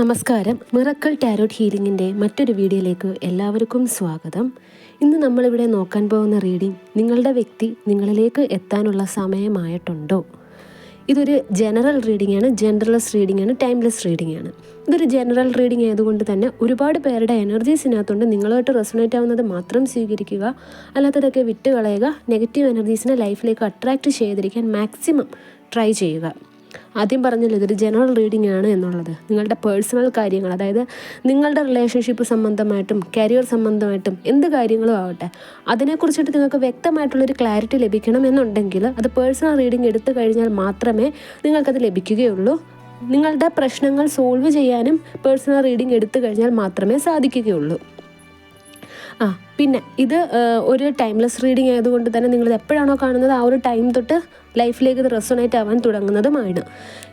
നമസ്കാരം. Miracle tarot ഹീലിംഗിന്റെ മറ്റൊരു വീഡിയോയിലേക്ക് എല്ലാവർക്കും സ്വാഗതം. ഇന്ന് നമ്മളിവിടെ നോക്കാൻ പോകുന്ന റീഡിംഗ് നിങ്ങളുടെ വ്യക്തി നിങ്ങളിലേക്ക് എത്താനുള്ള സമയമായിട്ടുണ്ടോ? ഇതൊരു ജനറൽ റീഡിംഗ് ആണ് ജനറൽസ് റീഡിംഗ് ആണ് ടൈംലെസ് റീഡിംഗ് ആണ് ഇതൊരു ജനറൽ റീഡിംഗ് ആയതുകൊണ്ട് തന്നെ ഒരുപാട് പേരുടെ എനർജീസിനകത്തുണ്ട് നിങ്ങളുമായിട്ട് റെസണേറ്റ് ആവുന്നത് മാത്രം സ്വീകരിക്കുക അല്ലാത്തതൊക്കെ വിട്ടുകളയുക നെഗറ്റീവ് എനർജീസിനെ ലൈഫിലേക്ക് അട്രാക്റ്റ് ചെയ്തിരിക്കാൻ മാക്സിമം ട്രൈ ചെയ്യുക. ആദ്യം പറഞ്ഞല്ലോ ഇതൊരു ജനറൽ റീഡിംഗ് ആണ് എന്നുള്ളത്. നിങ്ങളുടെ പേഴ്സണൽ കാര്യങ്ങൾ അതായത് നിങ്ങളുടെ റിലേഷൻഷിപ്പ് സംബന്ധമായിട്ടും കരിയർ സംബന്ധമായിട്ടും എന്ത് കാര്യങ്ങളും ആവട്ടെ അതിനെക്കുറിച്ചിട്ട് നിങ്ങൾക്ക് വ്യക്തമായിട്ടുള്ളൊരു ക്ലാരിറ്റി ലഭിക്കണം എന്നുണ്ടെങ്കിൽ അത് പേഴ്സണൽ റീഡിംഗ് എടുത്തു കഴിഞ്ഞാൽ മാത്രമേ നിങ്ങൾക്കത് ലഭിക്കുകയുള്ളൂ. നിങ്ങളുടെ പ്രശ്നങ്ങൾ സോൾവ് ചെയ്യാനും പേഴ്സണൽ റീഡിംഗ് എടുത്തു കഴിഞ്ഞാൽ മാത്രമേ സാധിക്കുകയുള്ളൂ. ആ പിന്നെ ഇത് ഒരു ടൈംലെസ് റീഡിംഗ് ആയതുകൊണ്ട് തന്നെ നിങ്ങൾ എപ്പോഴാണോ കാണുന്നത് ആ ഒരു ടൈം തൊട്ട് ലൈഫിലേക്ക് ഇത് റെസൊണേറ്റ് ആവാൻ തുടങ്ങുന്നതുമാണ്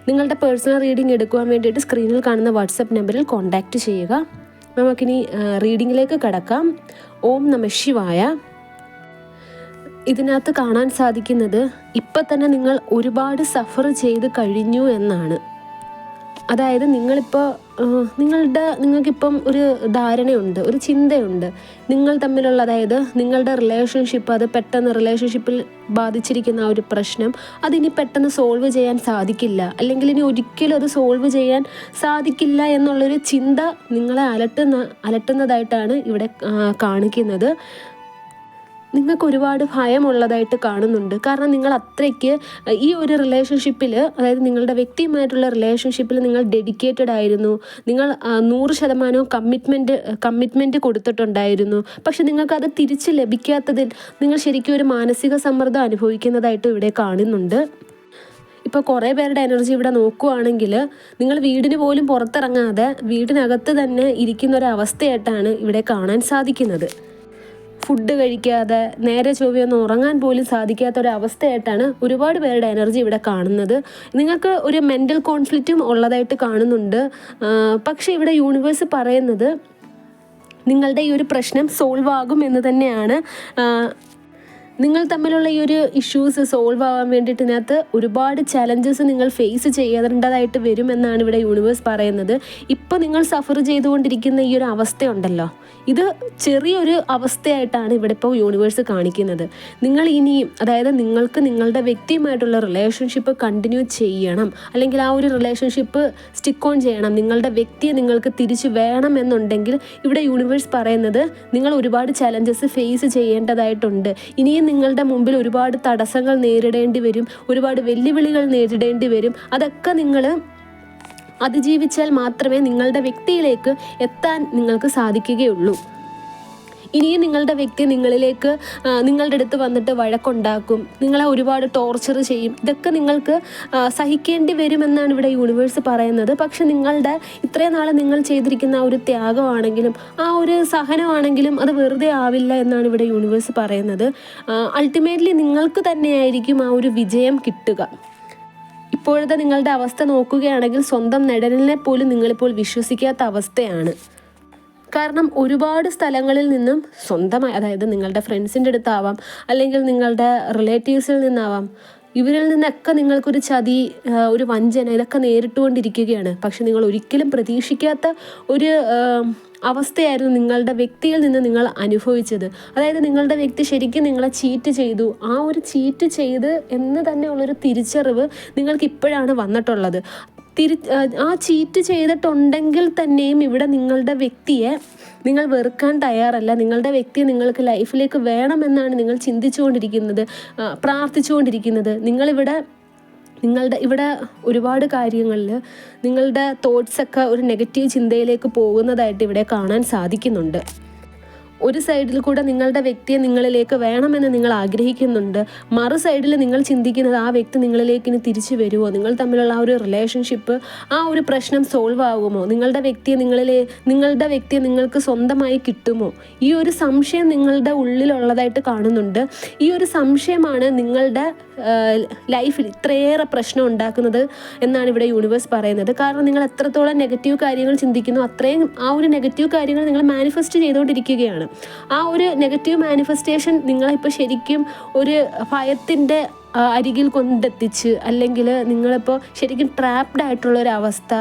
നിങ്ങളുടെ പേഴ്സണൽ റീഡിംഗ് എടുക്കുവാൻ വേണ്ടിയിട്ട് സ്ക്രീനിൽ കാണുന്ന വാട്സപ്പ് നമ്പറിൽ കോൺടാക്റ്റ് ചെയ്യുക. നമുക്കിനി റീഡിങ്ങിലേക്ക് കടക്കാം. ഓം നമ ശിവായ. ഇതിനകത്ത് കാണാൻ സാധിക്കുന്നത് ഇപ്പം തന്നെ നിങ്ങൾ ഒരുപാട് സഫർ ചെയ്ത് കഴിഞ്ഞു എന്നാണ്. അതായത് നിങ്ങളിപ്പോൾ നിങ്ങളുടെ നിങ്ങൾക്കിപ്പം ഒരു ധാരണയുണ്ട് ഒരു ചിന്തയുണ്ട്. നിങ്ങൾ തമ്മിലുള്ള അതായത് നിങ്ങളുടെ റിലേഷൻഷിപ്പ് അത് പെട്ടെന്ന് റിലേഷൻഷിപ്പിൽ ബാധിച്ചിരിക്കുന്ന ഒരു പ്രശ്നം അതിനി പെട്ടെന്ന് സോൾവ് ചെയ്യാൻ സാധിക്കില്ല. അല്ലെങ്കിൽ ഇനി ഒരിക്കലും അത് സോൾവ് ചെയ്യാൻ സാധിക്കില്ല എന്നുള്ളൊരു ചിന്ത നിങ്ങളെ അലട്ടുന്ന അലട്ടുന്നതായിട്ടാണ് ഇവിടെ കാണിക്കുന്നത്. നിങ്ങൾക്ക് ഒരുപാട് ഭയമുള്ളതായിട്ട് കാണുന്നുണ്ട്. കാരണം നിങ്ങൾ അത്രയ്ക്ക് ഈ ഒരു റിലേഷൻഷിപ്പിൽ അതായത് നിങ്ങളുടെ വ്യക്തിയുമായിട്ടുള്ള റിലേഷൻഷിപ്പിൽ നിങ്ങൾ ഡെഡിക്കേറ്റഡ് ആയിരുന്നു. നിങ്ങൾ നൂറ് ശതമാനവും കമ്മിറ്റ്മെന്റ് കമ്മിറ്റ്മെന്റ് കൊടുത്തിട്ടുണ്ടായിരുന്നു. പക്ഷെ നിങ്ങൾക്കത് തിരിച്ച് ലഭിക്കാത്തതിൽ നിങ്ങൾ ശരിക്കും ഒരു മാനസിക സമ്മർദ്ദം അനുഭവിക്കുന്നതായിട്ട് ഇവിടെ കാണുന്നുണ്ട്. ഇപ്പോൾ കുറേ പേരുടെ എനർജി ഇവിടെ നോക്കുവാണെങ്കിൽ നിങ്ങൾ വീടിന് പോലും പുറത്തിറങ്ങാതെ വീടിനകത്ത് തന്നെ ഇരിക്കുന്ന ഒരു അവസ്ഥയായിട്ടാണ് ഇവിടെ കാണാൻ സാധിക്കുന്നത്. ഫുഡ് കഴിക്കാതെ നേരെ ചൊവ്വയൊന്നും ഉറങ്ങാൻ പോലും സാധിക്കാത്ത ഒരു ഒരുപാട് പേരുടെ എനർജി ഇവിടെ കാണുന്നത്. നിങ്ങൾക്ക് ഒരു മെന്റൽ കോൺഫ്ലിക്റ്റും ഉള്ളതായിട്ട് കാണുന്നുണ്ട്. പക്ഷേ ഇവിടെ യൂണിവേഴ്സ് പറയുന്നത് നിങ്ങളുടെ ഈ ഒരു പ്രശ്നം സോൾവ് ആകും എന്ന് തന്നെയാണ്. നിങ്ങൾ തമ്മിലുള്ള ഈ ഒരു ഇഷ്യൂസ് സോൾവ് ആവാൻ വേണ്ടിയിട്ട് ഇതിനകത്ത് ഒരുപാട് ചലഞ്ചസ് നിങ്ങൾ ഫേസ് ചെയ്യേണ്ടതായിട്ട് വരുമെന്നാണ് ഇവിടെ യൂണിവേഴ്സ് പറയുന്നത്. ഇപ്പോൾ നിങ്ങൾ സഫർ ചെയ്തുകൊണ്ടിരിക്കുന്ന ഈ ഒരു അവസ്ഥയുണ്ടല്ലോ. ഇത് ചെറിയൊരു അവസ്ഥയായിട്ടാണ് ഇവിടെ ഇപ്പോൾ യൂണിവേഴ്സ് കാണിക്കുന്നത്. നിങ്ങൾ ഇനിയും അതായത് നിങ്ങൾക്ക് നിങ്ങളുടെ വ്യക്തിയുമായിട്ടുള്ള റിലേഷൻഷിപ്പ് കണ്ടിന്യൂ ചെയ്യണം. അല്ലെങ്കിൽ ആ ഒരു റിലേഷൻഷിപ്പ് സ്റ്റിക്ക് ഓൺ ചെയ്യണം. നിങ്ങളുടെ വ്യക്തിയെ നിങ്ങൾക്ക് തിരിച്ചു വേണം എന്നുണ്ടെങ്കിൽ ഇവിടെ യൂണിവേഴ്സ് പറയുന്നത് നിങ്ങൾ ഒരുപാട് ചലഞ്ചസ് ഫേസ് ചെയ്യേണ്ടതായിട്ടുണ്ട്. ഇനിയും നിങ്ങളുടെ മുമ്പിൽ ഒരുപാട് തടസ്സങ്ങൾ നേരിടേണ്ടി വരും ഒരുപാട് വെല്ലുവിളികൾ നേരിടേണ്ടി വരും. അതൊക്കെ നിങ്ങൾ അതിജീവിച്ചാൽ മാത്രമേ നിങ്ങളുടെ വ്യക്തിയിലേക്ക് എത്താൻ നിങ്ങൾക്ക് സാധിക്കുകയുള്ളൂ. ഇനിയും നിങ്ങളുടെ വ്യക്തി നിങ്ങളിലേക്ക് നിങ്ങളുടെ അടുത്ത് വന്നിട്ട് വഴക്കുണ്ടാക്കും. നിങ്ങളെ ഒരുപാട് ടോർച്ചർ ചെയ്യും. ഇതൊക്കെ നിങ്ങൾക്ക് സഹിക്കേണ്ടി വരുമെന്നാണ് ഇവിടെ യൂണിവേഴ്സ് പറയുന്നത്. പക്ഷെ നിങ്ങളുടെ ഇത്രയും നാളെ നിങ്ങൾ ചെയ്തിരിക്കുന്ന ആ ഒരു ത്യാഗമാണെങ്കിലും ആ ഒരു സഹനമാണെങ്കിലും അത് വെറുതെ ആവില്ല എന്നാണ് ഇവിടെ യൂണിവേഴ്സ് പറയുന്നത്. അൾട്ടിമേറ്റ്ലി നിങ്ങൾക്ക് തന്നെയായിരിക്കും ആ ഒരു വിജയം കിട്ടുക. ഇപ്പോഴത്തെ നിങ്ങളുടെ അവസ്ഥ നോക്കുകയാണെങ്കിൽ സ്വന്തം നെടലിനെ പോലും നിങ്ങളിപ്പോൾ വിശ്വസിക്കാത്ത അവസ്ഥയാണ്. കാരണം ഒരുപാട് സ്ഥലങ്ങളിൽ നിന്നും സ്വന്തമായി അതായത് നിങ്ങളുടെ ഫ്രണ്ട്സിന്റെ അടുത്താവാം അല്ലെങ്കിൽ നിങ്ങളുടെ റിലേറ്റീവ്സിൽ നിന്നാവാം ഇവരിൽ നിന്നൊക്കെ നിങ്ങൾക്കൊരു ചതി ഒരു വഞ്ചന ഇതൊക്കെ നേരിട്ടുകൊണ്ടിരിക്കുകയാണ്. പക്ഷെ നിങ്ങൾ ഒരിക്കലും പ്രതീക്ഷിക്കാത്ത ഒരു അവസ്ഥയായിരുന്നു നിങ്ങളുടെ വ്യക്തിയിൽ നിന്ന് നിങ്ങൾ അനുഭവിച്ചത്. അതായത് നിങ്ങളുടെ വ്യക്തി ശരിക്കും നിങ്ങളെ ചീറ്റ് ചെയ്തു. ആ ഒരു ചീറ്റ് ചെയ്ത് എന്ന് തന്നെയുള്ളൊരു തിരിച്ചറിവ് നിങ്ങൾക്ക് ഇപ്പോഴാണ് വന്നിട്ടുള്ളത്. തിരി ആ ചീറ്റ് ചെയ്തിട്ടുണ്ടെങ്കിൽ തന്നെയും ഇവിടെ നിങ്ങളുടെ വ്യക്തിയെ നിങ്ങൾ വെറുക്കാൻ തയ്യാറല്ല. നിങ്ങളുടെ വ്യക്തിയെ നിങ്ങൾക്ക് ലൈഫിലേക്ക് വേണമെന്നാണ് നിങ്ങൾ ചിന്തിച്ചുകൊണ്ടിരിക്കുന്നത് പ്രാർത്ഥിച്ചുകൊണ്ടിരിക്കുന്നത്. നിങ്ങളിവിടെ നിങ്ങളുടെ ഇവിടെ ഒരുപാട് കാര്യങ്ങളിൽ നിങ്ങളുടെ തോട്ട്സൊക്കെ ഒരു നെഗറ്റീവ് ചിന്തയിലേക്ക് പോകുന്നതായിട്ട് ഇവിടെ കാണാൻ സാധിക്കുന്നുണ്ട്. ഒരു സൈഡിൽ കൂടെ നിങ്ങളുടെ വ്യക്തിയെ നിങ്ങളിലേക്ക് വേണമെന്ന് നിങ്ങൾ ആഗ്രഹിക്കുന്നുണ്ട്. മറു സൈഡിൽ നിങ്ങൾ ചിന്തിക്കുന്നത് ആ വ്യക്തി നിങ്ങളിലേക്ക് ഇനി തിരിച്ചു വരുമോ നിങ്ങൾ തമ്മിലുള്ള ആ ഒരു റിലേഷൻഷിപ്പ് ആ ഒരു പ്രശ്നം സോൾവ് ആകുമോ നിങ്ങളുടെ വ്യക്തിയെ നിങ്ങളിലെ നിങ്ങളുടെ വ്യക്തിയെ നിങ്ങൾക്ക് സ്വന്തമായി കിട്ടുമോ? ഈ ഒരു സംശയം നിങ്ങളുടെ ഉള്ളിലുള്ളതായിട്ട് കാണുന്നുണ്ട്. ഈ ഒരു സംശയമാണ് നിങ്ങളുടെ ലൈഫിൽ ഇത്രയേറെ പ്രശ്നം ഉണ്ടാക്കുന്നത് എന്നാണ് ഇവിടെ യൂണിവേഴ്സ് പറയുന്നത്. കാരണം നിങ്ങൾ എത്രത്തോളം നെഗറ്റീവ് കാര്യങ്ങൾ ചിന്തിക്കുന്നു അത്രയും ആ ഒരു നെഗറ്റീവ് കാര്യങ്ങൾ നിങ്ങൾ മാനിഫെസ്റ്റ് ചെയ്തുകൊണ്ടിരിക്കുകയാണ്. ആ ഒരു നെഗറ്റീവ് മാനിഫെസ്റ്റേഷൻ നിങ്ങളിപ്പോൾ ശരിക്കും ഒരു ഭയത്തിന്റെ അരികിൽ കൊണ്ടെത്തിച്ച് അല്ലെങ്കിൽ നിങ്ങളിപ്പോൾ ശരിക്കും ട്രാപ്ഡ് ആയിട്ടുള്ള ഒരു അവസ്ഥ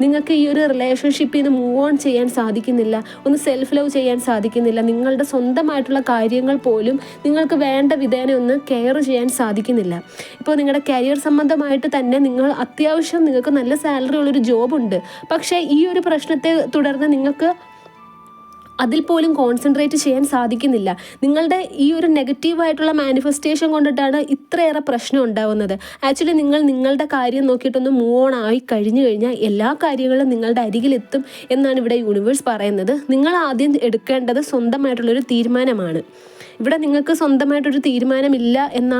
നിങ്ങൾക്ക് ഈ ഒരു റിലേഷൻഷിപ്പിൽ നിന്ന് മൂവ് ഓൺ ചെയ്യാൻ സാധിക്കുന്നില്ല ഒന്ന് സെൽഫ് ലവ് ചെയ്യാൻ സാധിക്കുന്നില്ല നിങ്ങളുടെ സ്വന്തമായിട്ടുള്ള കാര്യങ്ങൾ പോലും നിങ്ങൾക്ക് വേണ്ട വിധേന ഒന്ന് കെയർ ചെയ്യാൻ സാധിക്കുന്നില്ല. ഇപ്പോൾ നിങ്ങളുടെ കരിയർ സംബന്ധമായിട്ട് തന്നെ നിങ്ങൾ അത്യാവശ്യം നിങ്ങൾക്ക് നല്ല സാലറി ഉള്ളൊരു ജോബുണ്ട് പക്ഷേ ഈ ഒരു പ്രശ്നത്തെ തുടർന്ന് നിങ്ങൾക്ക് അതിൽ പോലും കോൺസെൻട്രേറ്റ് ചെയ്യാൻ സാധിക്കുന്നില്ല. നിങ്ങളുടെ ഈ ഒരു നെഗറ്റീവായിട്ടുള്ള മാനിഫെസ്റ്റേഷൻ കൊണ്ടിട്ടാണ് ഇത്രയേറെ പ്രശ്നം ഉണ്ടാവുന്നത്. ആക്ച്വലി നിങ്ങൾ നിങ്ങളുടെ കാര്യം നോക്കിയിട്ടൊന്ന് മൂവ് ഓൺ ആയി കഴിഞ്ഞു കഴിഞ്ഞാൽ എല്ലാ കാര്യങ്ങളും നിങ്ങളുടെ അരികിലെത്തും എന്നാണ് ഇവിടെ യൂണിവേഴ്സ് പറയുന്നത്. നിങ്ങൾ ആദ്യം എടുക്കേണ്ടത് സ്വന്തമായിട്ടുള്ളൊരു തീരുമാനമാണ്. ഇവിടെ നിങ്ങൾക്ക് സ്വന്തമായിട്ടൊരു തീരുമാനമില്ല എന്ന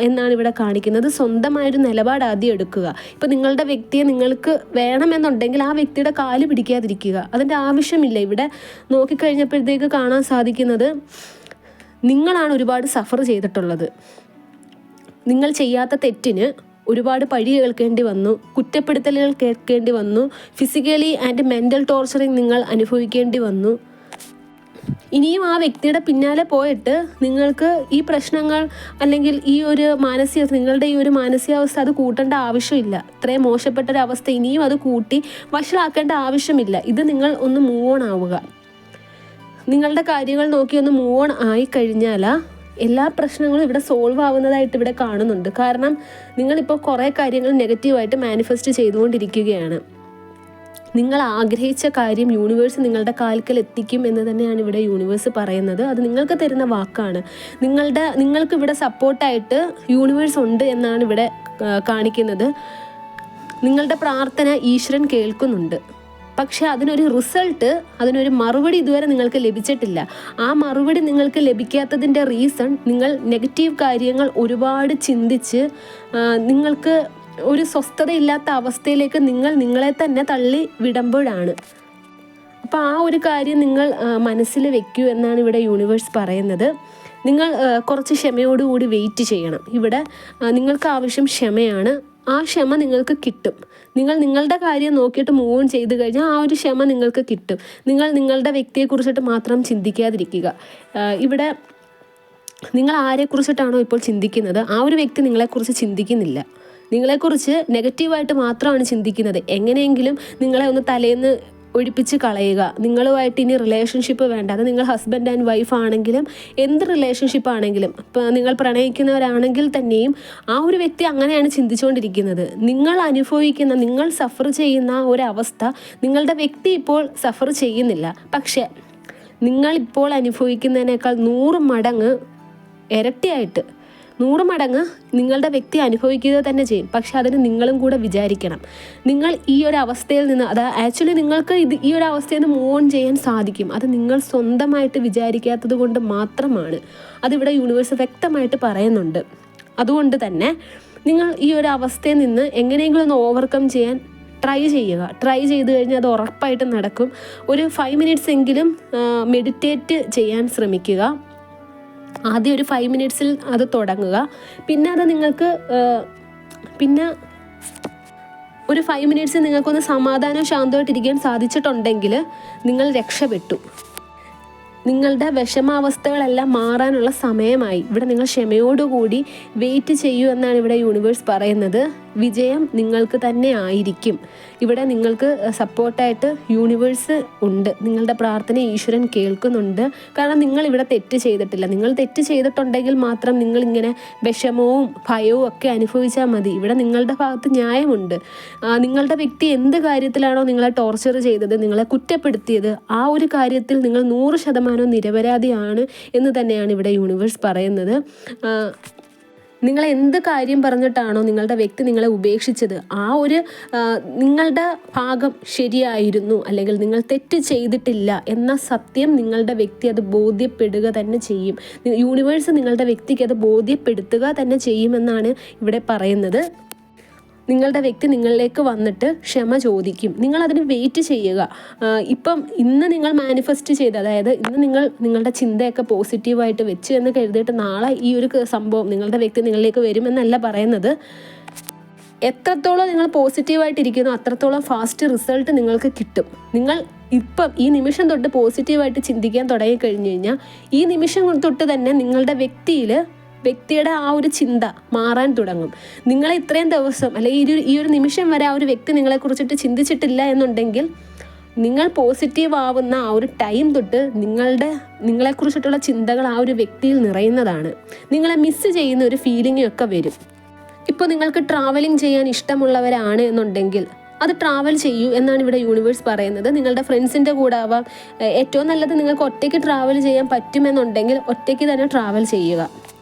എന്നാണ് ഇവിടെ കാണിക്കുന്നത്. സ്വന്തമായൊരു നിലപാട് ആദ്യം എടുക്കുക. ഇപ്പം നിങ്ങളുടെ വ്യക്തിയെ നിങ്ങൾക്ക് വേണമെന്നുണ്ടെങ്കിൽ ആ വ്യക്തിയുടെ കാൽ പിടിക്കാതിരിക്കുക. അതിന്റെ ആവശ്യമില്ല. ഇവിടെ നോക്കിക്കഴിഞ്ഞപ്പോഴത്തേക്ക് കാണാൻ സാധിക്കുന്നത് നിങ്ങളാണ് ഒരുപാട് സഫർ ചെയ്തിട്ടുള്ളത്. നിങ്ങൾ ചെയ്യാത്ത തെറ്റിന് ഒരുപാട് പഴി കേൾക്കേണ്ടി വന്നു കുറ്റപ്പെടുത്തലുകൾ കേൾക്കേണ്ടി വന്നു ഫിസിക്കലി ആൻഡ് മെന്റൽ ടോർച്ചറിങ് നിങ്ങൾ അനുഭവിക്കേണ്ടി വന്നു. ഇനിയും ആ വ്യക്തിയുടെ പിന്നാലെ പോയിട്ട് നിങ്ങൾക്ക് ഈ പ്രശ്നങ്ങൾ അല്ലെങ്കിൽ ഈ ഒരു മാനസിക നിങ്ങളുടെ ഈ ഒരു മാനസികാവസ്ഥ അത് കൂട്ടേണ്ട ആവശ്യമില്ല. ഇത്രയും മോശപ്പെട്ട ഒരു അവസ്ഥ ഇനിയും അത് കൂട്ടി വഷളാക്കേണ്ട ആവശ്യമില്ല. ഇത് നിങ്ങൾ ഒന്ന് മൂവ് ഓൺ ആവുക. നിങ്ങളുടെ കാര്യങ്ങൾ നോക്കി ഒന്ന് മൂവ് ഓൺ ആയി കഴിഞ്ഞാൽ എല്ലാ പ്രശ്നങ്ങളും ഇവിടെ സോൾവ് ആവുന്നതായിട്ട് ഇവിടെ കാണുന്നുണ്ട്. കാരണം നിങ്ങളിപ്പോൾ കുറേ കാര്യങ്ങൾ നെഗറ്റീവായിട്ട് മാനിഫെസ്റ്റ് ചെയ്തുകൊണ്ടിരിക്കുകയാണ്. നിങ്ങൾ ആഗ്രഹിച്ച കാര്യം യൂണിവേഴ്സ് നിങ്ങളുടെ കാൽക്കൽ എത്തിക്കും എന്ന് തന്നെയാണ് ഇവിടെ യൂണിവേഴ്സ് പറയുന്നത്. അത് നിങ്ങൾക്ക് തരുന്ന വാക്കാണ്. നിങ്ങളുടെ നിങ്ങൾക്ക് ഇവിടെ സപ്പോർട്ടായിട്ട് യൂണിവേഴ്സ് ഉണ്ട് എന്നാണ് ഇവിടെ കാണിക്കുന്നത്. നിങ്ങളുടെ പ്രാർത്ഥന ഈശ്വരൻ കേൾക്കുന്നുണ്ട്. പക്ഷെ അതിനൊരു റിസൾട്ട് അതിനൊരു മറുപടി ഇതുവരെ നിങ്ങൾക്ക് ലഭിച്ചിട്ടില്ല. ആ മറുപടി നിങ്ങൾക്ക് ലഭിക്കാത്തതിന്റെ റീസൺ നിങ്ങൾ നെഗറ്റീവ് കാര്യങ്ങൾ ഒരുപാട് ചിന്തിച്ച് നിങ്ങൾക്ക് ഒരു സ്വസ്ഥതയില്ലാത്ത അവസ്ഥയിലേക്ക് നിങ്ങൾ നിങ്ങളെ തന്നെ തള്ളി വിടുമ്പോഴാണ്. അപ്പോൾ ആ ഒരു കാര്യം നിങ്ങൾ മനസ്സിൽ വെക്കൂ എന്നാണ് ഇവിടെ യൂണിവേഴ്സ് പറയുന്നത്. നിങ്ങൾ കുറച്ച് ക്ഷമയോടുകൂടി വെയിറ്റ് ചെയ്യണം. ഇവിടെ നിങ്ങൾക്ക് ആവശ്യം ക്ഷമയാണ്. ആ ക്ഷമ നിങ്ങൾക്ക് കിട്ടും. നിങ്ങൾ നിങ്ങളുടെ കാര്യം നോക്കിയിട്ട് മൂവ് ഓൺ ചെയ്ത് കഴിഞ്ഞാൽ ആ ഒരു ക്ഷമ നിങ്ങൾക്ക് കിട്ടും. നിങ്ങൾ നിങ്ങളുടെ വ്യക്തിയെക്കുറിച്ചിട്ട് മാത്രം ചിന്തിക്കാതിരിക്കുക. ഇവിടെ നിങ്ങൾ ആരെക്കുറിച്ചിട്ടാണോ ഇപ്പോൾ ചിന്തിക്കുന്നത്? ആ ഒരു വ്യക്തി നിങ്ങളെക്കുറിച്ച് ചിന്തിക്കുന്നില്ല. നിങ്ങളെക്കുറിച്ച് നെഗറ്റീവായിട്ട് മാത്രമാണ് ചിന്തിക്കുന്നത്. എങ്ങനെയെങ്കിലും നിങ്ങളെ ഒന്ന് തലേന്ന് ഒഴിപ്പിച്ച് കളയുക. നിങ്ങളുമായിട്ട് ഇനി റിലേഷൻഷിപ്പ് വേണ്ട. അത് നിങ്ങൾ ഹസ്ബൻഡ് ആൻഡ് വൈഫ് ആണെങ്കിലും എന്ത് റിലേഷൻഷിപ്പ് ആണെങ്കിലും ഇപ്പം നിങ്ങൾ പ്രണയിക്കുന്നവരാണെങ്കിൽ തന്നെയും ആ ഒരു വ്യക്തി അങ്ങനെയാണ് ചിന്തിച്ചുകൊണ്ടിരിക്കുന്നത്. നിങ്ങൾ അനുഭവിക്കുന്ന നിങ്ങൾ സഫർ ചെയ്യുന്ന ഒരവസ്ഥ നിങ്ങളുടെ വ്യക്തി ഇപ്പോൾ സഫർ ചെയ്യുന്നില്ല. പക്ഷേ നിങ്ങൾ ഇപ്പോൾ അനുഭവിക്കുന്നതിനേക്കാൾ നൂറ് മടങ്ങ് ഇരട്ടിയായിട്ട് നൂറ് മടങ്ങ് നിങ്ങളുടെ വ്യക്തി അനുഭവിക്കുക തന്നെ ചെയ്യും. പക്ഷെ അതിന് നിങ്ങളും കൂടെ വിചാരിക്കണം. നിങ്ങൾ ഈ ഒരു അവസ്ഥയിൽ നിന്ന് അത് ആക്ച്വലി നിങ്ങൾക്ക് ഇത് ഈ ഒരു അവസ്ഥയിൽ നിന്ന് മൂവ് ഓൺ ചെയ്യാൻ സാധിക്കും. അത് നിങ്ങൾ സ്വന്തമായിട്ട് വിചാരിക്കാത്തത് കൊണ്ട് മാത്രമാണ്. അതിവിടെ യൂണിവേഴ്സ് വ്യക്തമായിട്ട് പറയുന്നുണ്ട്. അതുകൊണ്ട് തന്നെ നിങ്ങൾ ഈ ഒരു അവസ്ഥയിൽ നിന്ന് എങ്ങനെയെങ്കിലും ഒന്ന് ഓവർകം ചെയ്യാൻ ട്രൈ ചെയ്യുക. ട്രൈ ചെയ്ത് കഴിഞ്ഞാൽ അത് ഉറപ്പായിട്ട് നടക്കും. ഒരു ഫൈവ് മിനിറ്റ്സ് എങ്കിലും മെഡിറ്റേറ്റ് ചെയ്യാൻ ശ്രമിക്കുക. ആദ്യം ഒരു ഫൈവ് മിനിറ്റ്സിൽ അത് തുടങ്ങുക. പിന്നെ അത് നിങ്ങൾക്ക് പിന്നെ ഒരു ഫൈവ് മിനിറ്റ്സ് നിങ്ങൾക്കൊന്ന് സമാധാനവും ശാന്തമായിട്ടിരിക്കാൻ സാധിച്ചിട്ടുണ്ടെങ്കിൽ നിങ്ങൾ രക്ഷപ്പെട്ടു. നിങ്ങളുടെ വിഷമാവസ്ഥകളെല്ലാം മാറാനുള്ള സമയമായി. ഇവിടെ നിങ്ങൾ ക്ഷമയോടുകൂടി വെയിറ്റ് ചെയ്യൂ എന്നാണ് ഇവിടെ യൂണിവേഴ്സ് പറയുന്നത്. വിജയം നിങ്ങൾക്ക് തന്നെ ആയിരിക്കും. ഇവിടെ നിങ്ങൾക്ക് സപ്പോർട്ടായിട്ട് യൂണിവേഴ്സ് ഉണ്ട്. നിങ്ങളുടെ പ്രാർത്ഥന ഈശ്വരൻ കേൾക്കുന്നുണ്ട്. കാരണം നിങ്ങൾ ഇവിടെ തെറ്റ് ചെയ്തിട്ടില്ല. നിങ്ങൾ തെറ്റ് ചെയ്തിട്ടുണ്ടെങ്കിൽ മാത്രം നിങ്ങൾ ഇങ്ങനെ വിഷമവും ഭയവും ഒക്കെ അനുഭവിച്ചാൽ മതി. ഇവിടെ നിങ്ങളുടെ ഭാഗത്ത് ന്യായമുണ്ട്. നിങ്ങളുടെ വ്യക്തി എന്ത് കാര്യത്തിലാണോ നിങ്ങളെ ടോർച്ചർ ചെയ്തത് നിങ്ങളെ കുറ്റപ്പെടുത്തിയത് ആ ഒരു കാര്യത്തിൽ നിങ്ങൾ നൂറ് ശതമാനം നിരപരാധിയാണ് എന്ന് തന്നെയാണ് ഇവിടെ യൂണിവേഴ്സ് പറയുന്നത്. നിങ്ങൾ എന്ത് കാര്യം പറഞ്ഞിട്ടാണോ നിങ്ങളുടെ വ്യക്തി നിങ്ങളെ ഉപേക്ഷിച്ചത് ആ ഒരു നിങ്ങളുടെ ഭാഗം ശരിയായിരുന്നു അല്ലെങ്കിൽ നിങ്ങൾ തെറ്റ് ചെയ്തിട്ടില്ല എന്ന സത്യം നിങ്ങളുടെ വ്യക്തി അത് ബോധ്യപ്പെടുക തന്നെ ചെയ്യും. യൂണിവേഴ്സ് നിങ്ങളുടെ വ്യക്തിക്ക് അത് ബോധ്യപ്പെടുത്തുക തന്നെ ചെയ്യുമെന്നാണ് ഇവിടെ പറയുന്നത്. നിങ്ങളുടെ വ്യക്തി നിങ്ങളിലേക്ക് വന്നിട്ട് ക്ഷമ ചോദിക്കും. നിങ്ങൾ അതിന് വെയിറ്റ് ചെയ്യുക. ഇപ്പം ഇന്ന് നിങ്ങൾ മാനിഫെസ്റ്റ് ചെയ്ത് അതായത് ഇന്ന് നിങ്ങൾ നിങ്ങളുടെ ചിന്തയൊക്കെ പോസിറ്റീവായിട്ട് വെച്ച് എന്ന് കരുതിയിട്ട് നാളെ ഈ ഒരു സംഭവം നിങ്ങളുടെ വ്യക്തി നിങ്ങളിലേക്ക് വരുമെന്നല്ല പറയുന്നത്. എത്രത്തോളം നിങ്ങൾ പോസിറ്റീവായിട്ടിരിക്കുന്നു അത്രത്തോളം ഫാസ്റ്റ് റിസൾട്ട് നിങ്ങൾക്ക് കിട്ടും. നിങ്ങൾ ഇപ്പം ഈ നിമിഷം തൊട്ട് പോസിറ്റീവായിട്ട് ചിന്തിക്കാൻ തുടങ്ങി കഴിഞ്ഞു കഴിഞ്ഞാൽ ഈ നിമിഷം തൊട്ട് തന്നെ നിങ്ങളുടെ വ്യക്തിയിൽ വ്യക്തിയുടെ ആ ഒരു ചിന്ത മാറാൻ തുടങ്ങും. നിങ്ങളെ ഇത്രയും ദിവസം അല്ലെങ്കിൽ ഈ ഒരു ഈ ഒരു നിമിഷം വരെ ആ ഒരു വ്യക്തി നിങ്ങളെക്കുറിച്ചിട്ട് ചിന്തിച്ചിട്ടില്ല എന്നുണ്ടെങ്കിൽ നിങ്ങൾ പോസിറ്റീവ് ആവുന്ന ആ ഒരു ടൈം തൊട്ട് നിങ്ങളുടെ നിങ്ങളെക്കുറിച്ചിട്ടുള്ള ചിന്തകൾ ആ ഒരു വ്യക്തിയിൽ നിറയുന്നതാണ്. നിങ്ങളെ മിസ്സ് ചെയ്യുന്ന ഒരു ഫീലിംഗ് ഒക്കെ വരും. ഇപ്പോൾ നിങ്ങൾക്ക് ട്രാവലിംഗ് ചെയ്യാൻ ഇഷ്ടമുള്ളവരാണ് എന്നുണ്ടെങ്കിൽ അത് ട്രാവൽ ചെയ്യൂ എന്നാണ് ഇവിടെ യൂണിവേഴ്സ് പറയുന്നത്. നിങ്ങളുടെ ഫ്രണ്ട്സിന്റെ കൂടെ ആവാം. ഏറ്റവും നല്ലത് നിങ്ങൾക്ക് ഒറ്റയ്ക്ക് ട്രാവൽ ചെയ്യാൻ പറ്റുമെന്നുണ്ടെങ്കിൽ ഒറ്റയ്ക്ക് തന്നെ ട്രാവൽ ചെയ്യുക.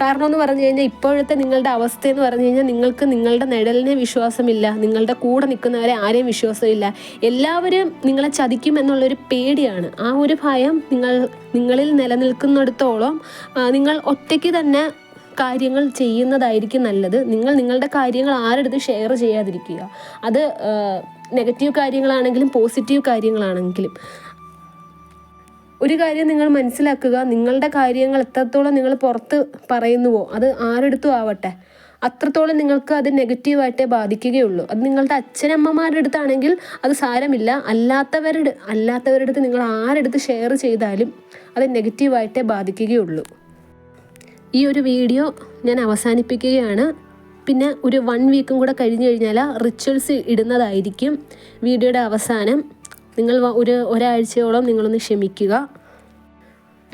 കാരണം എന്ന് പറഞ്ഞു കഴിഞ്ഞാൽ ഇപ്പോഴത്തെ നിങ്ങളുടെ അവസ്ഥ എന്ന് പറഞ്ഞു കഴിഞ്ഞാൽ നിങ്ങൾക്ക് നിങ്ങളുടെ നിഴലിനെ വിശ്വാസമില്ല നിങ്ങളുടെ കൂടെ നിൽക്കുന്നവരെ ആരെയും വിശ്വാസമില്ല. എല്ലാവരും നിങ്ങളെ ചതിക്കും എന്നുള്ളൊരു പേടിയാണ്. ആ ഒരു ഭയം നിങ്ങൾ നിങ്ങളിൽ നിലനിൽക്കുന്നിടത്തോളം നിങ്ങൾ ഒറ്റയ്ക്ക് തന്നെ കാര്യങ്ങൾ ചെയ്യുന്നതായിരിക്കും നല്ലത്. നിങ്ങൾ നിങ്ങളുടെ കാര്യങ്ങൾ ആരെടുത്ത് ഷെയർ ചെയ്യാതിരിക്കുക. അത് നെഗറ്റീവ് കാര്യങ്ങളാണെങ്കിലും പോസിറ്റീവ് കാര്യങ്ങളാണെങ്കിലും. ഒരു കാര്യം നിങ്ങൾ മനസ്സിലാക്കുക നിങ്ങളുടെ കാര്യങ്ങൾ എത്രത്തോളം നിങ്ങൾ പുറത്ത് പറയുന്നുവോ അത് ആരെടുത്തും ആവട്ടെ. അത്രത്തോളം നിങ്ങൾക്ക് അത് നെഗറ്റീവായിട്ടേ ബാധിക്കുകയുള്ളൂ. അത് നിങ്ങളുടെ അച്ഛനമ്മമാരുടെ അടുത്താണെങ്കിൽ അത് സാരമില്ല. അല്ലാത്തവരുടെ അല്ലാത്തവരുടെ അടുത്ത് നിങ്ങൾ ആരെടുത്ത് ഷെയർ ചെയ്താലും അത് നെഗറ്റീവായിട്ടേ ബാധിക്കുകയുള്ളൂ. ഈ ഒരു വീഡിയോ ഞാൻ അവസാനിപ്പിക്കുകയാണ്. പിന്നെ ഒരു വൺ വീക്കും കൂടെ കഴിഞ്ഞ് കഴിഞ്ഞാൽ റിച്വൽസ് ഇടുന്നതായിരിക്കും വീഡിയോയുടെ അവസാനം. നിങ്ങൾ ഒരു ഒരാഴ്ചയോളം നിങ്ങളൊന്ന് ക്ഷമിക്കുക.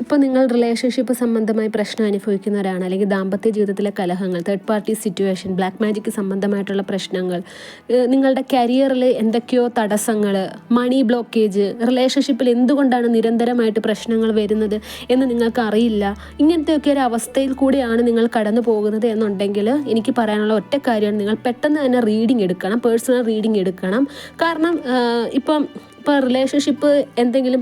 ഇപ്പോൾ നിങ്ങൾ റിലേഷൻഷിപ്പ് സംബന്ധമായി പ്രശ്നം അനുഭവിക്കുന്നവരാണ്. അല്ലെങ്കിൽ ദാമ്പത്യ ജീവിതത്തിലെ കലഹങ്ങൾ third party situation black magic സംബന്ധമായിട്ടുള്ള പ്രശ്നങ്ങൾ നിങ്ങളുടെ കരിയറിൽ എന്തൊക്കെയോ തടസ്സങ്ങൾ മണി ബ്ലോക്കേജ് റിലേഷൻഷിപ്പിൽ എന്തുകൊണ്ടാണ് നിരന്തരമായിട്ട് പ്രശ്നങ്ങൾ വരുന്നത് എന്ന് നിങ്ങൾക്ക് അറിയില്ല. ഇങ്ങനത്തെയൊക്കെ ഒരു അവസ്ഥയിൽ കൂടിയാണ് നിങ്ങൾ കടന്നു പോകുന്നത് എന്നുണ്ടെങ്കിൽ എനിക്ക് പറയാനുള്ള ഒറ്റ കാര്യമാണ്. നിങ്ങൾ പെട്ടെന്ന് തന്നെ റീഡിംഗ് എടുക്കണം പേഴ്സണൽ റീഡിംഗ് എടുക്കണം. കാരണം ഇപ്പം ഇപ്പോൾ റിലേഷൻഷിപ്പ് എന്തെങ്കിലും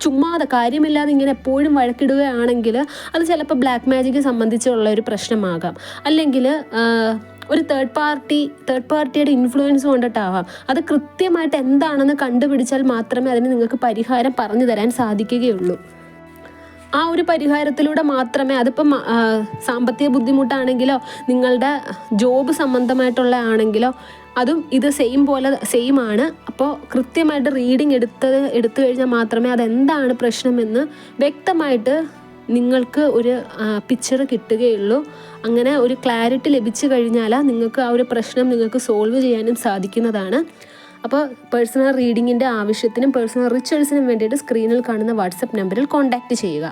ചുമ്മാതെ കാര്യമില്ലാതെ ഇങ്ങനെ എപ്പോഴും വഴക്കിടുകയാണെങ്കിൽ അത് ചിലപ്പോൾ ബ്ലാക്ക് മാജിക്ക് സംബന്ധിച്ചുള്ള ഒരു പ്രശ്നമാകാം. അല്ലെങ്കിൽ ഒരു തേർഡ് പാർട്ടി തേർഡ് പാർട്ടിയുടെ ഇൻഫ്ലുവൻസ് കൊണ്ടിട്ടാവാം. അത് കൃത്യമായിട്ട് എന്താണെന്ന് കണ്ടുപിടിച്ചാൽ മാത്രമേ അതിന് നിങ്ങൾക്ക് പരിഹാരം പറഞ്ഞു തരാൻ സാധിക്കുകയുള്ളൂ. ആ ഒരു പരിഹാരത്തിലൂടെ മാത്രമേ അതിപ്പം സാമ്പത്തിക ബുദ്ധിമുട്ടാണെങ്കിലോ നിങ്ങളുടെ ജോബ് സംബന്ധമായിട്ടുള്ള ആണെങ്കിലോ അതും ഇത് സെയിം പോലെ സെയിം ആണ്. അപ്പോൾ കൃത്യമായിട്ട് റീഡിങ് എടുത്തത് എടുത്തു കഴിഞ്ഞാൽ മാത്രമേ അതെന്താണ് പ്രശ്നമെന്ന് വ്യക്തമായിട്ട് നിങ്ങൾക്ക് ഒരു പിക്ചർ കിട്ടുകയുള്ളൂ. അങ്ങനെ ഒരു ക്ലാരിറ്റി ലഭിച്ചു കഴിഞ്ഞാൽ നിങ്ങൾക്ക് ആ ഒരു പ്രശ്നം നിങ്ങൾക്ക് സോൾവ് ചെയ്യാനും സാധിക്കുന്നതാണ്. അപ്പോൾ പേഴ്സണൽ റീഡിങ്ങിന്റെ ആവശ്യത്തിനും പേഴ്സണൽ റിച്വൽസിനും വേണ്ടിയിട്ട് സ്ക്രീനിൽ കാണുന്ന വാട്സപ്പ് നമ്പറിൽ കോൺടാക്റ്റ് ചെയ്യുക.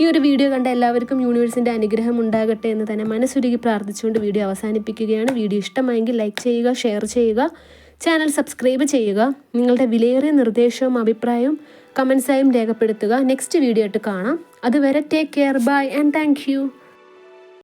ഈ ഒരു വീഡിയോ കണ്ട എല്ലാവർക്കും യൂണിവേഴ്സിന്റെ അനുഗ്രഹം ഉണ്ടാകട്ടെ എന്ന് തന്നെ മനസ്സുരുകി പ്രാർത്ഥിച്ചുകൊണ്ട് വീഡിയോ അവസാനിപ്പിക്കുകയാണ്. വീഡിയോ ഇഷ്ടമായെങ്കിൽ ലൈക്ക് ചെയ്യുക ഷെയർ ചെയ്യുക ചാനൽ സബ്സ്ക്രൈബ് ചെയ്യുക. നിങ്ങളുടെ വിലയേറിയ നിർദ്ദേശവും അഭിപ്രായവും കമൻസായും രേഖപ്പെടുത്തുക. നെക്സ്റ്റ് വീഡിയോ ആയിട്ട് കാണാം. അതുവരെ take care bye and thank